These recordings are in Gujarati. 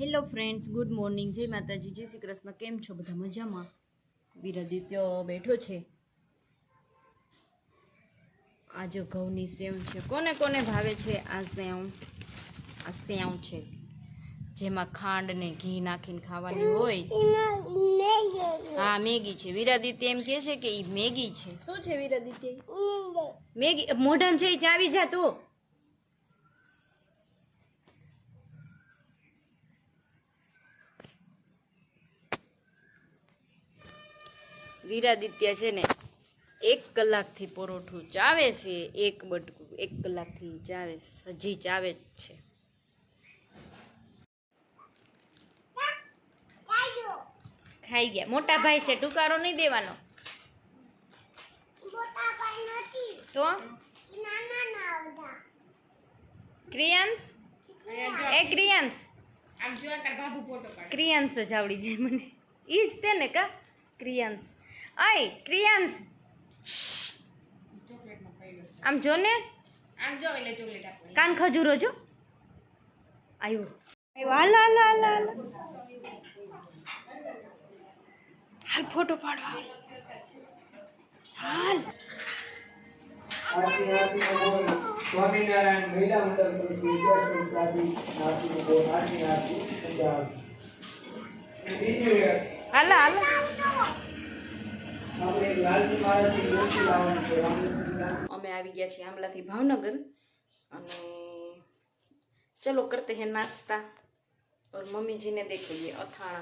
હેલો ફ્રેન્ડ્સ ગુડ મોર્નિંગ જય માતાજી. જય શ્રી કૃષ્ણ. કેમ છો બધા? મજામાં? વીરાદિત્ય બેઠો છે. આજે ઘઉંની સેવ છે. કોને કોને ભાવે છે આ સેવ? આ સેવ છે. જેમાં ખાંડ ને ઘી નાખીને ખાવાની હોય. હા મેગી છે. વીરાદિત્ય એમ કહે છે કે એ મેગી છે. શું છે વીરાદિત્ય? મેગી? મોઢામાં છે એ ચાવી જા તું. વીરાદિત્ય છે ને એક કલાકથી પરોઠું ચાવે છે એક બટકું એક કલાકથી ચાવે છે. હજી ચાવે જ છે. ખાઈ ગયા. મોટા ભાઈ છે ટુકારો નહીં દેવાનો. તો? ક્રિયાંશ એ ક્રિયાંશ ક્રિયાંશ જ આવડી જાય મને. ઈ જ તે ને કા? ક્રિયાંશ આય ક્રિયાંશ. આમ જો ને. કાન ખજૂરો જો. આવ્યો આવ્યો લા લા હાલ હાલ ફોટો પાડવા. હાલ. સ્વામિનારાયણ મહિલા મંડળ હાલ હાલ. અમે આવી ગયા છીએ આંબલાથી ભાવનગર અને ચલો करते हैं नाश्ता और मम्मी जी ने देखो ये अथाणा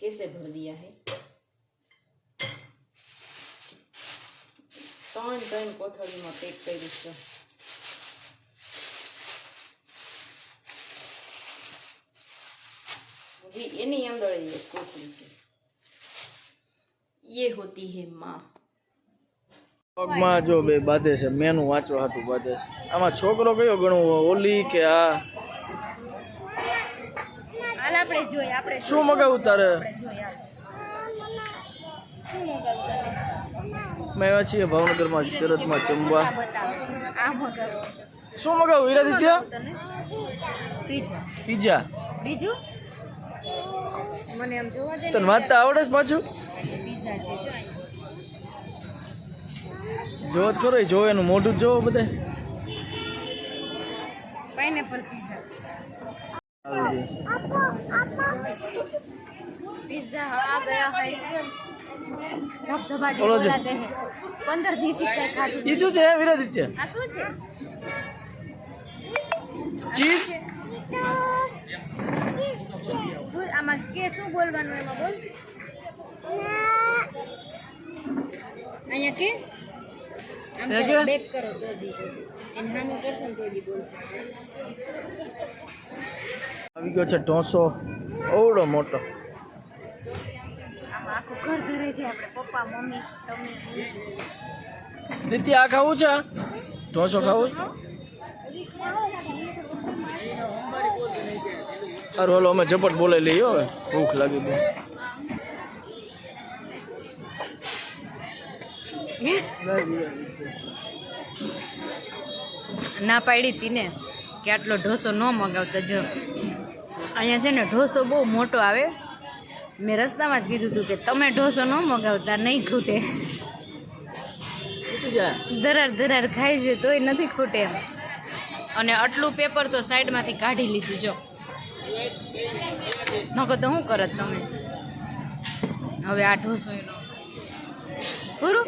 कैसे भर दिया है ત્રણ ત્રણ કોથળીમાં પેક કરી છે जी એની અંદર એ કોથળી છે ये होती है माँ પગમાં જો બે બાંધે છે મેનું વાંચવા હાટું બાંધે છે આમાં છોકરો કયો ગણવો ઓલી કે આ હાલ આપણે જોઈએ આપણે શું મગાવું તારે શું મગાવું અમે આવ્યા છીએ ભાવનગરમાં શરતમાં જમવા બતાવો આ મગાવો શું મગાવું વીરાદિત્ય તને પીઝા પીઝા બીજું મને એમ જોવા દે તને વાંચતા આવડે છે પાછું પૈસા છે જોત કરો જો એનું મોઢું જોવો બધે. Pineapple pizza. આ ગયા હૈ છે? ચીઝ? આમાં કે શું બોલવાનું એમાં બોલ? અહીંયા કે? આમ કરો બેક કરો તો જી એને હામું કરશો ને તો જી બોલશે. આવી ગયો છે ઢોસો. ઓવડો મોટો. આખું ઘર ધરે છે આપણે પપ્પા મમ્મી તમે. દીદી આ ખાવું છે? ઢોસો ખાવું છે? સારું ઓલો અમે ઝપટ બોલાવી લઈએ હવે. ભૂખ લાગી બહુ. ના પાડી હતી ને કે આટલો ઢોસો ન મગાવતા. જો, અહીંયા છે ને ઢોસો બહુ મોટો આવે. મેં રસ્તામાં જ કીધું હતું કે તમે ઢોસો ન મગાવતા, નહીં ખૂટે. ધરાર ધરાર ખાય છે, તોય નથી ખૂટે એમ. અને આટલું પેપર તો સાઈડમાંથી કાઢી લીધું, જો. નકો તો શું કરત તમે? હવે આ ઢોસો એનો. પૂરું?